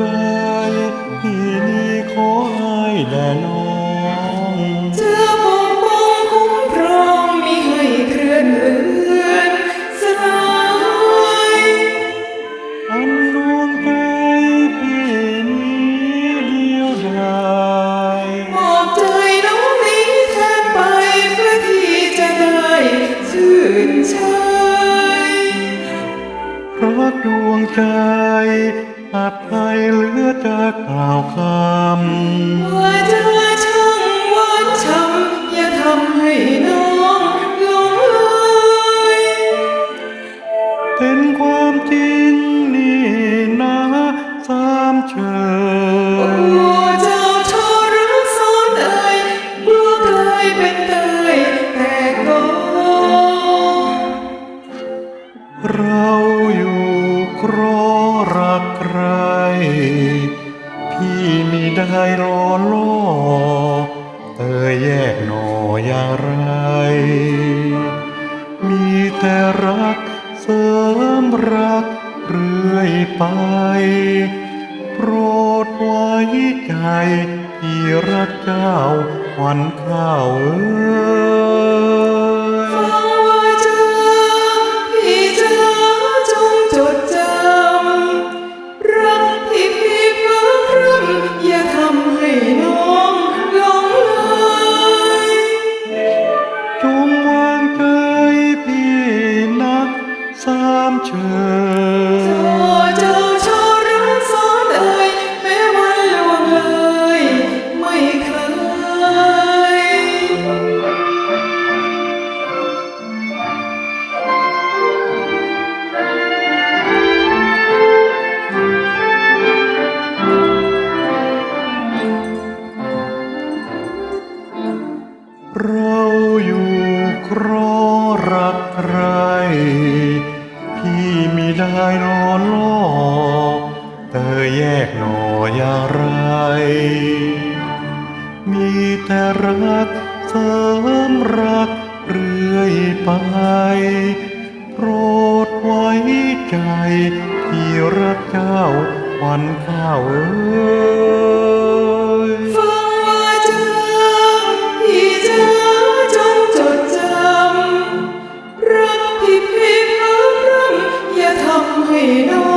กายพี่นี้ขอให้แด่น้องจะปกป้องคุ้มครองมิให้เคลื่อนเลือนสลายอันดวงใจพี่นี้เดียวดายมอบใจน้องนี้แทนไปเพื่อที่จะได้ชื่นใจรักดวงใจ อาภัยเหลือจะกล่าวคำว่าเธอช่างหวานช้ำอย่าทำให้น้องหลงไหลเป็นความจริง พี่มิได้รอล่อเตยแยกหน่ออย่างไร มีแต่รักเสริมรักเรื่อยไป โปรดไว้ใจที่รักเจ้าขวันข้าวเอ้ย รักใคร พี่มิได้รอล่อเตยแยกหน่ออย่างไร มีแต่รักเสริมรักเรื่อยไปโปรดไว้ใจที่รักเจ้าขวันข้าวเอ้ย ท